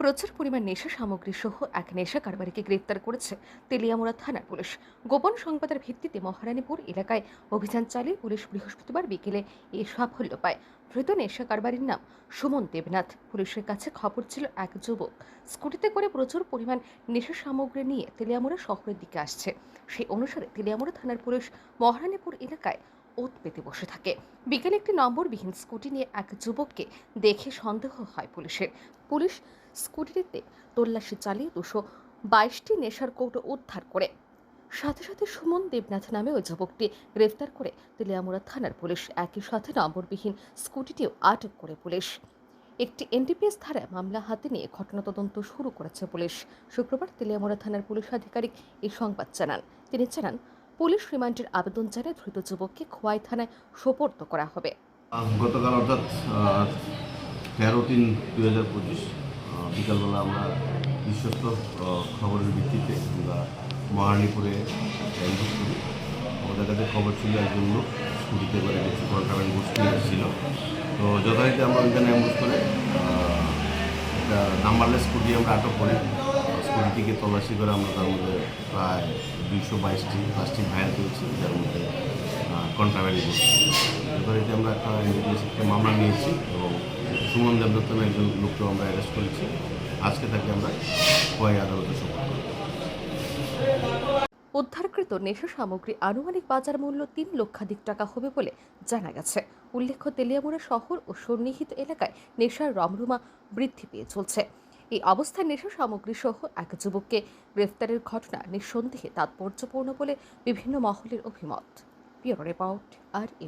প্রচুর পরিমাণ নেশা সামগ্রী সহ এক নেশা কারবারিকে গ্রেপ্তার করেছে তেলিয়ামুড়া থানার পুলিশ। গোপন সংবাদের ভিত্তিতে মহারানীপুর এলাকায় অভিযান চালিয়ে পুলিশ বৃহস্পতিবার বিকেলে এই সাফল্য পায়। ধৃত নেশা কারবারির নাম সুমন দেবনাথ। পুলিশের কাছে খবর ছিল এক যুবক। স্কুটিতে করে প্রচুর পরিমাণ নেশা সামগ্রী নিয়ে তেলিয়ামুড়া শহরের দিকে আসছে। সেই অনুসারে তেলিয়ামুড়া থানার পুলিশ মহারানীপুর এলাকায় ওত পেতে বসে থাকে। বিকেলে একটি নম্বরবিহীন স্কুটি নিয়ে এক যুবককে দেখে সন্দেহ হয় পুলিশের। পুলিশ স্কুটিতে তল্লাশি চালিয়ে দুশো বাইশটি নেশার কৌটো উদ্ধার করে। সাথে সাথে সুমন দেবনাথ নামে ওই যুবকটি গ্রেফতার করে তেলিয়ামুড়া থানার পুলিশ। একই সাথে নম্বরবিহীন স্কুটিটিও আটক করে পুলিশ। একটি এনডিপিএস ধারায় মামলা হাতে নিয়ে ঘটনা তদন্ত শুরু করেছে পুলিশ। শুক্রবার তেলিয়ামুড়া থানার পুলিশ আধিকারিক এই সংবাদ জানান। তিনি জানান পুলিশ রিমান্ডের আবেদন জানায় ধৃত যুবককে খোয়াই থানায় সোপর্দ করা হবে। গতকাল অর্থাৎ তেরো তিন দুই হাজার পঁচিশ বিকালবেলা আমরা বিশ্বস্ত খবরের ভিত্তিতে আমরা মহারানীপুরে অ্যাম্বুস করি আমাদের কাছে খবর ছিল একজন লোক, স্কুটিতে করে কিছু কলকাতায় গোষ্ঠী এসেছিল তো যথারীতি আমরা ওইখানে অ্যাম্বুস করে একটা নাম্বারলেস স্কুটি আমরা আটক করি স্কুটিটিকে তল্লাশি করে আমরা তার মধ্যে প্রায় দুইশো বাইশটি প্লাস্টিক ভাইয়ার পেয়েছি যার মধ্যে কন্ট্রাব্যান্ড করছি যথারীতি আমরা একটা থেকে মামলা নিয়েছি এবং সুমন দেবদত্ত একজন লোককেও আমরা অ্যারেস্ট করেছি। আজকে তাকে আমরা খোয়াই আদালতে করি উদ্ধারকৃত নেশা সামগ্রী আনুমানিক বাজার মূল্য তিন লক্ষাধিক টাকা হবে বলে জানা গেছে। উল্লেখ্য তেলিয়ামুড়া শহর ও সন্নিহিত এলাকায় নেশার রমরমা বৃদ্ধি পেয়ে চলছে। এই অবস্থায় নেশা সামগ্রী সহ এক যুবককে গ্রেফতারের ঘটনা নিঃসন্দেহে তাৎপর্যপূর্ণ বলে বিভিন্ন মহলের অভিমত। রিপোর্ট, আর ই